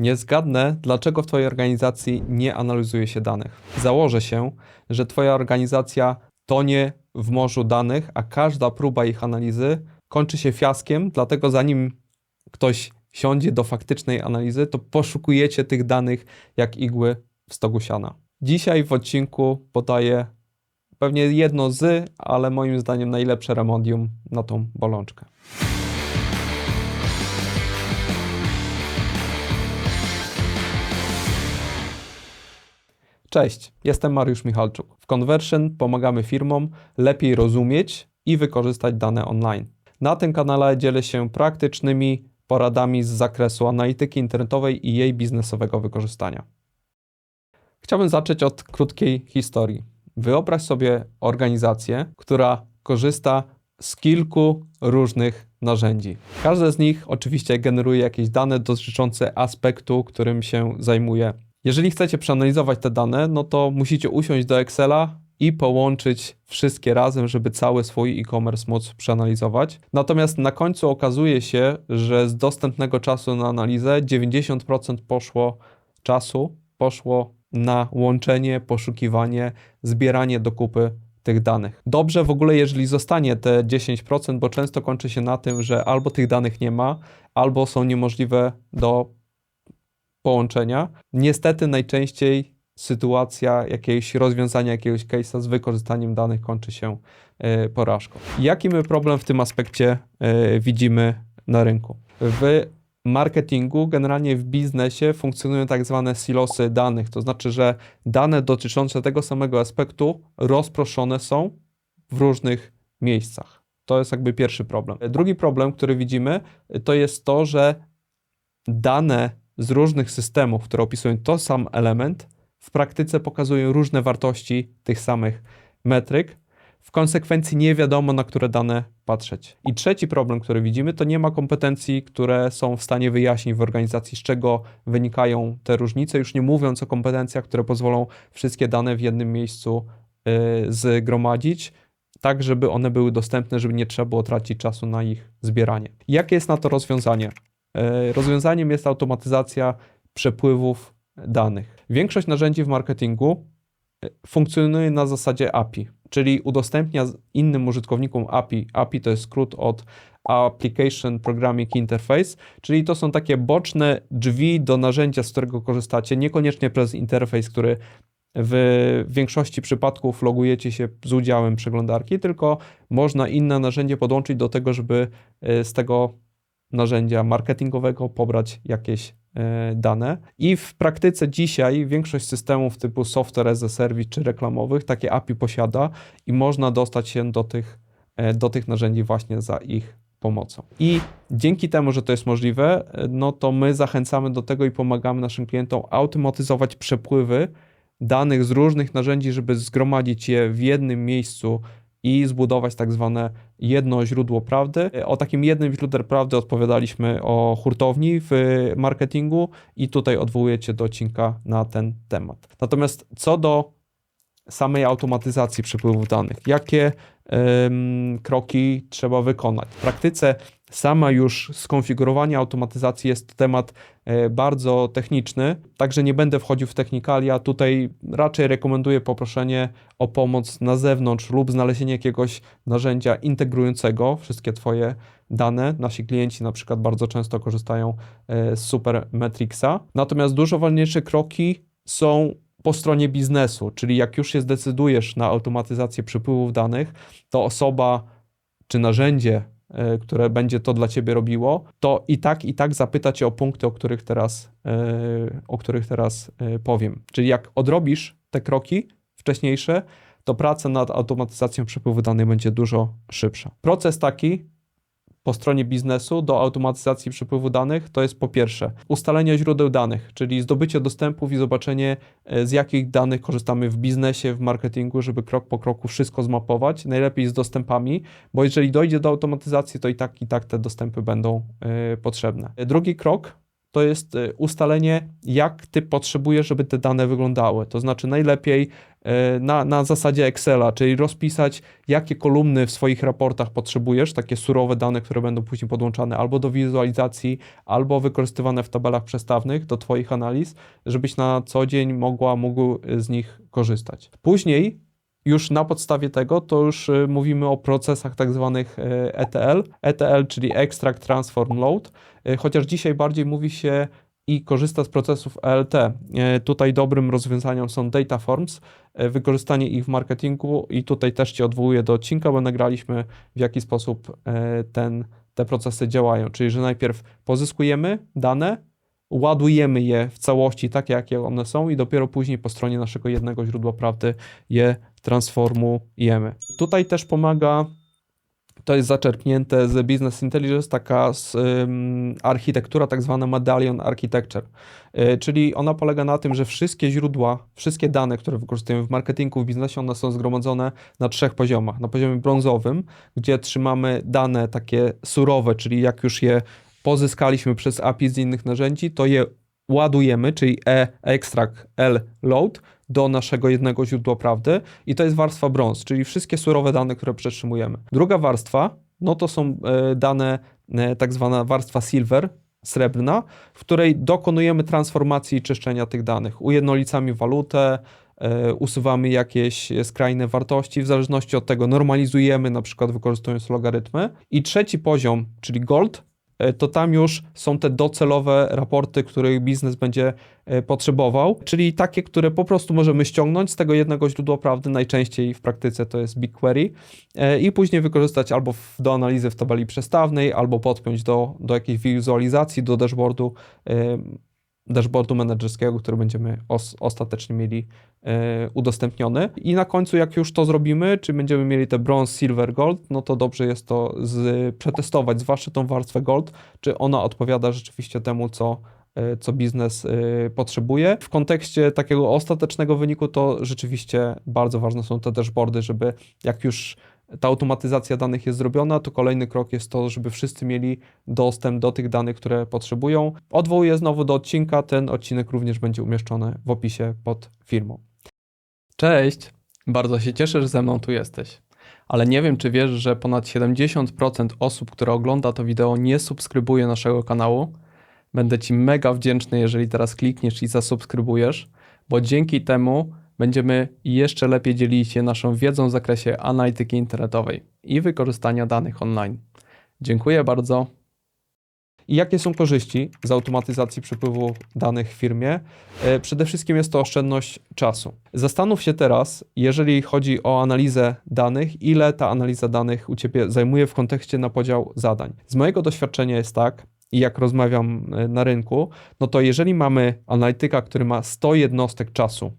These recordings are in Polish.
Nie zgadnę, dlaczego w Twojej organizacji nie analizuje się danych. Założę się, że Twoja organizacja tonie w morzu danych, a każda próba ich analizy kończy się fiaskiem, dlatego zanim ktoś siądzie do faktycznej analizy, to poszukujecie tych danych jak igły w stogu siana. Dzisiaj w odcinku podaję pewnie jedno z, ale moim zdaniem najlepsze remedium na tą bolączkę. Cześć, jestem Mariusz Michalczuk. W Conversion pomagamy firmom lepiej rozumieć i wykorzystać dane online. Na tym kanale dzielę się praktycznymi poradami z zakresu analityki internetowej i jej biznesowego wykorzystania. Chciałbym zacząć od krótkiej historii. Wyobraź sobie organizację, która korzysta z kilku różnych narzędzi. Każde z nich oczywiście generuje jakieś dane dotyczące aspektu, którym się zajmuje. Jeżeli chcecie przeanalizować te dane, no to musicie usiąść do Excela i połączyć wszystkie razem, żeby cały swój e-commerce móc przeanalizować. Natomiast na końcu okazuje się, że z dostępnego czasu na analizę 90% poszło czasu poszło na łączenie, poszukiwanie, zbieranie do kupy tych danych. Dobrze w ogóle, jeżeli zostanie te 10%, bo często kończy się na tym, że albo tych danych nie ma, albo są niemożliwe do połączenia. Niestety najczęściej sytuacja jakiegoś rozwiązania jakiegoś case'a z wykorzystaniem danych kończy się y, porażką. Jaki my problem w tym aspekcie y, widzimy na rynku? W marketingu, generalnie w biznesie funkcjonują tak zwane silosy danych, to znaczy, że dane dotyczące tego samego aspektu rozproszone są w różnych miejscach. To jest jakby pierwszy problem. Drugi problem, który widzimy, to jest to, że dane z różnych systemów, które opisują to sam element, w praktyce pokazują różne wartości tych samych metryk. W konsekwencji nie wiadomo, na które dane patrzeć. I trzeci problem, który widzimy, to nie ma kompetencji, które są w stanie wyjaśnić w organizacji, z czego wynikają te różnice, już nie mówiąc o kompetencjach, które pozwolą wszystkie dane w jednym miejscu yy, zgromadzić, tak żeby one były dostępne, żeby nie trzeba było tracić czasu na ich zbieranie. Jakie jest na to rozwiązanie? Yy, rozwiązaniem jest automatyzacja przepływów danych. Większość narzędzi w marketingu y, funkcjonuje na zasadzie API, czyli udostępnia innym użytkownikom API. API to jest skrót od Application Programming Interface, czyli to są takie boczne drzwi do narzędzia, z którego korzystacie, niekoniecznie przez interfejs, który w większości przypadków logujecie się z udziałem przeglądarki, tylko można inne narzędzie podłączyć do tego, żeby y, z tego narzędzia marketingowego pobrać jakieś E, dane. I w praktyce dzisiaj większość systemów typu software as a service czy reklamowych takie API posiada i można dostać się do tych, e, do tych narzędzi właśnie za ich pomocą. I dzięki temu, że to jest możliwe, e, no to my zachęcamy do tego i pomagamy naszym klientom automatyzować przepływy danych z różnych narzędzi, żeby zgromadzić je w jednym miejscu i zbudować tak zwane jedno źródło prawdy. O takim jednym źródle prawdy odpowiadaliśmy o hurtowni w marketingu i tutaj odwołujecie do odcinka na ten temat. Natomiast co do samej automatyzacji przepływów danych, jakie ym, kroki trzeba wykonać? W praktyce sama już skonfigurowanie automatyzacji jest temat e, bardzo techniczny, także nie będę wchodził w technikalia. Tutaj raczej rekomenduję poproszenie o pomoc na zewnątrz lub znalezienie jakiegoś narzędzia integrującego wszystkie Twoje dane. Nasi klienci na przykład bardzo często korzystają e, z Supermetrixa. Natomiast dużo ważniejsze kroki są po stronie biznesu, czyli jak już się zdecydujesz na automatyzację przepływów danych, to osoba czy narzędzie które będzie to dla ciebie robiło, to i tak, i tak zapyta cię o punkty, o których teraz, e, o których teraz e, powiem. Czyli jak odrobisz te kroki wcześniejsze, to praca nad automatyzacją przepływu danych będzie dużo szybsza. Proces taki po stronie biznesu do automatyzacji przepływu danych to jest po pierwsze ustalenie źródeł danych, czyli zdobycie dostępów i zobaczenie e, z jakich danych korzystamy w biznesie, w marketingu, żeby krok po kroku wszystko zmapować, najlepiej z dostępami, bo jeżeli dojdzie do automatyzacji, to i tak i tak te dostępy będą y, potrzebne. Drugi krok to jest y, ustalenie, jak ty potrzebujesz, żeby te dane wyglądały. To znaczy najlepiej y, na, na zasadzie Excela, czyli rozpisać, jakie kolumny w swoich raportach potrzebujesz, takie surowe dane, które będą później podłączane albo do wizualizacji, albo wykorzystywane w tabelach przestawnych do Twoich analiz, żebyś na co dzień mogła, mógł z nich korzystać. Później już na podstawie tego to już y, mówimy o procesach tak zwanych y, ETL. ETL, czyli Extract, Transform, Load, y, chociaż dzisiaj bardziej mówi się i korzysta z procesów ELT. Tutaj dobrym rozwiązaniem są data forms, wykorzystanie ich w marketingu i tutaj też Cię odwołuję do odcinka, bo nagraliśmy w jaki sposób ten, te procesy działają. Czyli, że najpierw pozyskujemy dane, ładujemy je w całości takie, jakie one są i dopiero później po stronie naszego jednego źródła prawdy je transformujemy. Tutaj też pomaga, to jest zaczerpnięte z Business Intelligence, taka z, architektura, tak zwana Medallion Architecture, Y, czyli ona polega na tym, że wszystkie źródła, wszystkie dane, które wykorzystujemy w marketingu, w biznesie, one są zgromadzone na trzech poziomach. Na poziomie brązowym, gdzie trzymamy dane takie surowe, czyli jak już je pozyskaliśmy przez API z innych narzędzi, to je ładujemy, czyli E extract L load do naszego jednego źródła prawdy i to jest warstwa brąz, czyli wszystkie surowe dane, które przetrzymujemy. Druga warstwa, no to są e, dane, e, tak zwana warstwa silver, srebrna, w której dokonujemy transformacji i czyszczenia tych danych. Ujednolicamy walutę, e, usuwamy jakieś skrajne wartości, w zależności od tego normalizujemy, na przykład wykorzystując logarytmy. I trzeci poziom, czyli gold, to tam już są te docelowe raporty, których biznes będzie e, potrzebował, czyli takie, które po prostu możemy ściągnąć z tego jednego źródła prawdy, najczęściej w praktyce to jest BigQuery e, i później wykorzystać albo do analizy w tabeli przestawnej, albo podpiąć do, do jakiejś wizualizacji, do dashboardu, e, dashboardu menedżerskiego, który będziemy os, ostatecznie mieli e, udostępniony. I na końcu, jak już to zrobimy, czy będziemy mieli te bronze, silver, gold, no to dobrze jest to z, przetestować, zwłaszcza tą warstwę gold, czy ona odpowiada rzeczywiście temu, co, e, co biznes e, potrzebuje. W kontekście takiego ostatecznego wyniku to rzeczywiście bardzo ważne są te dashboardy, żeby jak już ta automatyzacja danych jest zrobiona, to kolejny krok jest to, żeby wszyscy mieli dostęp do tych danych, które potrzebują. Odwołuję znowu do odcinka, ten odcinek również będzie umieszczony w opisie pod filmą. Cześć, bardzo się cieszę, że ze mną tu jesteś. Ale nie wiem, czy wiesz, że ponad 70% osób, które ogląda to wideo, nie subskrybuje naszego kanału. Będę Ci mega wdzięczny, jeżeli teraz klikniesz i zasubskrybujesz, bo dzięki temu będziemy jeszcze lepiej dzielić się naszą wiedzą w zakresie analityki internetowej i wykorzystania danych online. Dziękuję bardzo. I jakie są korzyści z automatyzacji przepływu danych w firmie? E, Przede wszystkim jest to oszczędność czasu. Zastanów się teraz, jeżeli chodzi o analizę danych, ile ta analiza danych u Ciebie zajmuje w kontekście na podział zadań. Z mojego doświadczenia jest tak, i jak rozmawiam e, na rynku, no to jeżeli mamy analityka, który ma 100 jednostek czasu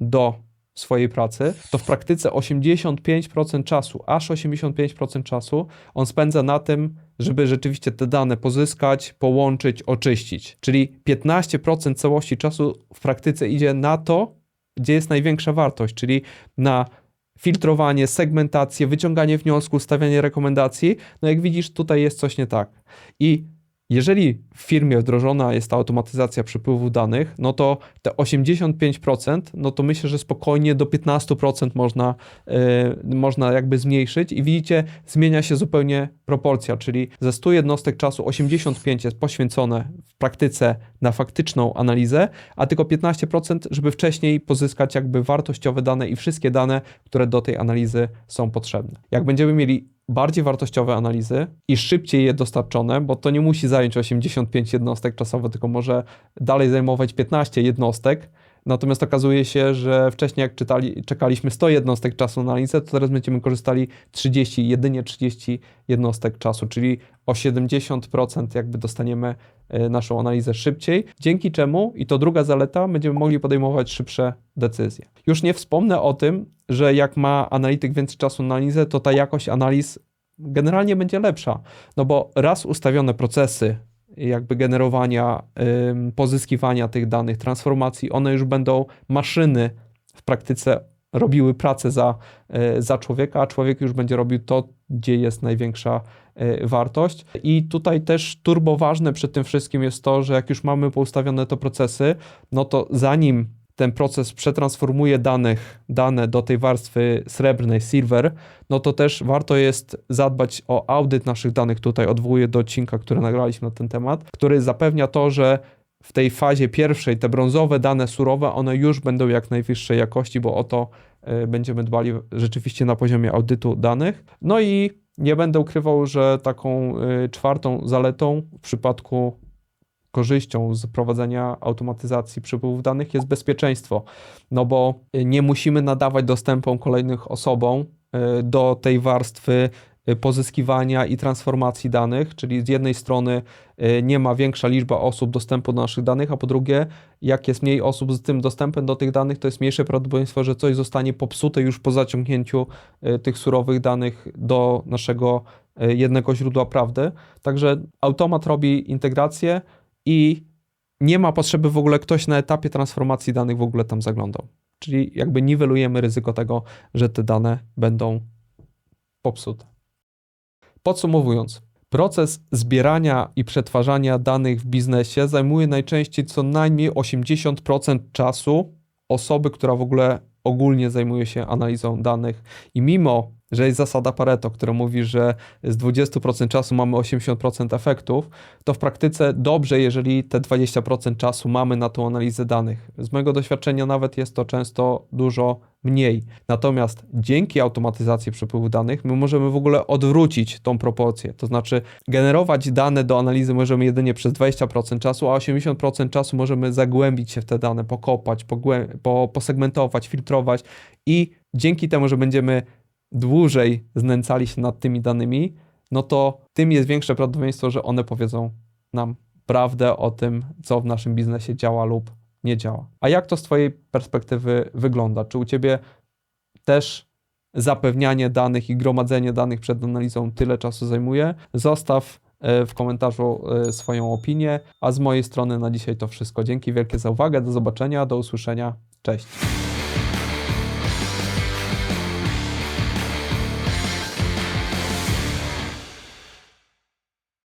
do swojej pracy, to w praktyce 85% czasu, aż 85% czasu on spędza na tym, żeby rzeczywiście te dane pozyskać, połączyć, oczyścić. Czyli 15% całości czasu w praktyce idzie na to, gdzie jest największa wartość, czyli na filtrowanie, segmentację, wyciąganie wniosków, stawianie rekomendacji. No jak widzisz, tutaj jest coś nie tak. I jeżeli w firmie wdrożona jest ta automatyzacja przepływu danych, no to te 85%, no to myślę, że spokojnie do 15% można, yy, można jakby zmniejszyć i widzicie, zmienia się zupełnie proporcja, czyli ze 100 jednostek czasu 85 jest poświęcone w praktyce na faktyczną analizę, a tylko 15%, żeby wcześniej pozyskać jakby wartościowe dane i wszystkie dane, które do tej analizy są potrzebne. Jak będziemy mieli bardziej wartościowe analizy i szybciej je dostarczone, bo to nie musi zająć 85 jednostek czasowo, tylko może dalej zajmować 15 jednostek. Natomiast okazuje się, że wcześniej jak czytali, czekaliśmy 100 jednostek czasu na analizę, to teraz będziemy korzystali 30, jedynie 30 jednostek czasu, czyli o 70% jakby dostaniemy naszą analizę szybciej, dzięki czemu, i to druga zaleta, będziemy mogli podejmować szybsze decyzje. Już nie wspomnę o tym, że jak ma analityk więcej czasu na analizę, to ta jakość analiz generalnie będzie lepsza, no bo raz ustawione procesy jakby generowania, pozyskiwania tych danych, transformacji, one już będą maszyny w praktyce robiły pracę za, e, za człowieka, a człowiek już będzie robił to, gdzie jest największa e, wartość. I tutaj też turbo ważne przy tym wszystkim jest to, że jak już mamy poustawione te procesy, no to zanim ten proces przetransformuje danych, dane do tej warstwy srebrnej, silver, no to też warto jest zadbać o audyt naszych danych. Tutaj odwołuję do odcinka, który nagraliśmy na ten temat, który zapewnia to, że w tej fazie pierwszej te brązowe dane surowe, one już będą jak najwyższej jakości, bo o to y, będziemy dbali rzeczywiście na poziomie audytu danych. No i nie będę ukrywał, że taką y, czwartą zaletą w przypadku korzyścią z prowadzenia automatyzacji przepływów danych jest bezpieczeństwo, no bo y, nie musimy nadawać dostępom kolejnych osobom do tej warstwy pozyskiwania i transformacji danych, czyli z jednej strony y, nie ma większa liczba osób dostępu do naszych danych, a po drugie, jak jest mniej osób z tym dostępem do tych danych, to jest mniejsze prawdopodobieństwo, że coś zostanie popsute już po zaciągnięciu y, tych surowych danych do naszego y, jednego źródła prawdy. Także automat robi integrację i nie ma potrzeby w ogóle ktoś na etapie transformacji danych w ogóle tam zaglądał. Czyli jakby niwelujemy ryzyko tego, że te dane będą popsute. Podsumowując, proces zbierania i przetwarzania danych w biznesie zajmuje najczęściej co najmniej 80% czasu osoby, która w ogóle ogólnie zajmuje się analizą danych. I mimo, że jest zasada Pareto, która mówi, że z 20% czasu mamy 80% efektów, to w praktyce dobrze, jeżeli te 20% czasu mamy na tą analizę danych. Z mojego doświadczenia nawet jest to często dużo mniej. Natomiast dzięki automatyzacji przepływu danych my możemy w ogóle odwrócić tą proporcję. To znaczy generować dane do analizy możemy jedynie przez 20% czasu, a 80% czasu możemy zagłębić się w te dane, pokopać, pogłę- po, posegmentować, filtrować i dzięki temu, że będziemy dłużej znęcali się nad tymi danymi, no to tym jest większe prawdopodobieństwo, że one powiedzą nam prawdę o tym, co w naszym biznesie działa lub nie działa. A jak to z Twojej perspektywy wygląda? Czy u Ciebie też zapewnianie danych i gromadzenie danych przed analizą tyle czasu zajmuje? Zostaw e, w komentarzu e, swoją opinię, a z mojej strony na dzisiaj to wszystko. Dzięki wielkie za uwagę, do zobaczenia, do usłyszenia, cześć.